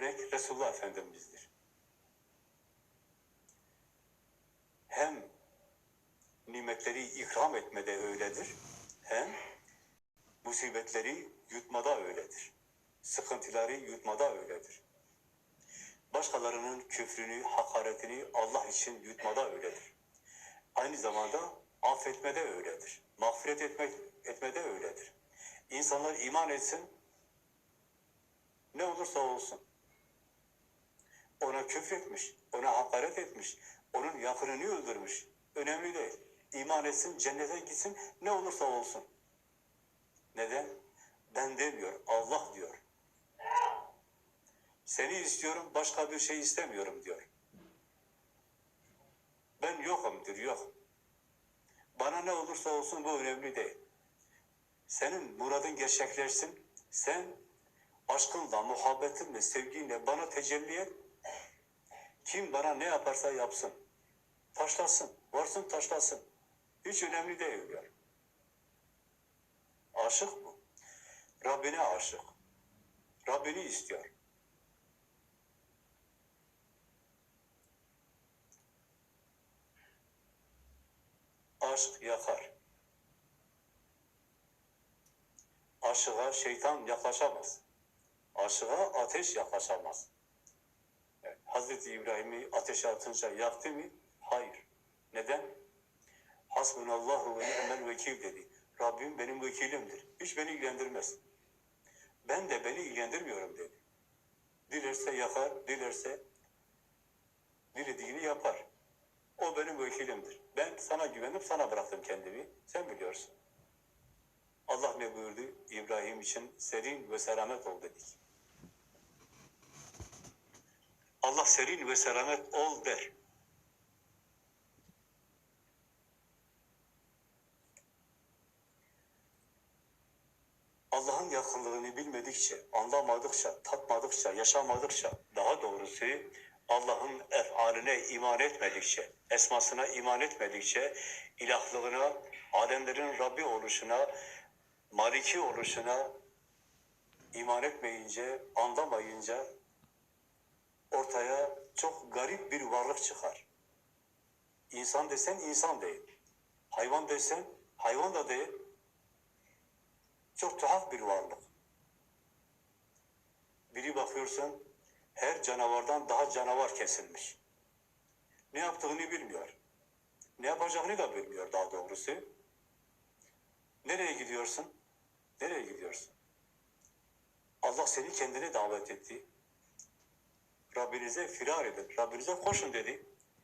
örnek Resulullah Efendimiz'dir. Hem nimetleri ikram etmede öyledir, hem musibetleri yutmada öyledir. Sıkıntıları yutmada öyledir. Başkalarının küfrünü, hakaretini Allah için yutmada öyledir. Aynı zamanda affetmede öyledir. Mağfiret etmek, etmede öyledir. İnsanlar iman etsin, ne olursa olsun. Ona küfretmiş, ona hakaret etmiş, onun yakınını öldürmüş. Önemli değil. İman etsin, cennete gitsin, ne olursa olsun. Neden? Ben demiyor, Allah diyor. Seni istiyorum, başka bir şey istemiyorum diyor. Ben yokum diyor, yok. Bana ne olursa olsun bu önemli değil. Senin muradın gerçekleşsin, sen aşkınla, muhabbetinle, sevginle bana tecelli et. Kim bana ne yaparsa yapsın. Taşlasın, varsın taşlasın. Hiç önemli değil diyor. Aşık mı? Rabbine aşık. Rabbini istiyor. Aşk yakar. Aşığa şeytan yaklaşamaz. Aşığa ateş yaklaşamaz. Hazreti İbrahim'i ateşe atınca yaktı mı? Hayır. Neden? Hasbunallahu ve ni'mel vekil dedi. Rabbim benim vekilimdir. Hiç beni ilgilendirmez. Ben de beni ilgilendirmiyorum dedi. Dilerse yakar, dilerse dilediğini yapar. O benim vekilimdir. Ben sana güvenip sana bıraktım kendimi. Sen biliyorsun. Allah ne buyurdu? İbrahim için serin ve selamet ol dedik. Allah serin ve selamet ol der. Allah'ın yakınlığını bilmedikçe, anlamadıkça, tatmadıkça, yaşamadıkça, daha doğrusu Allah'ın efaline iman etmedikçe, esmasına iman etmedikçe, ilahlığına, alemlerin Rabbi oluşuna, maliki oluşuna iman etmeyince, anlamayınca ortaya çok garip bir varlık çıkar. İnsan desen insan değil. Hayvan desen hayvan da değil. Çok tuhaf bir varlık. Biri bakıyorsun her canavardan daha canavar kesilmiş. Ne yaptığını bilmiyor. Ne yapacağını da bilmiyor daha doğrusu. Nereye gidiyorsun? Nereye gidiyorsun? Allah seni kendine davet etti. Rabbinize firar edin, Rabbinize koşun dedi.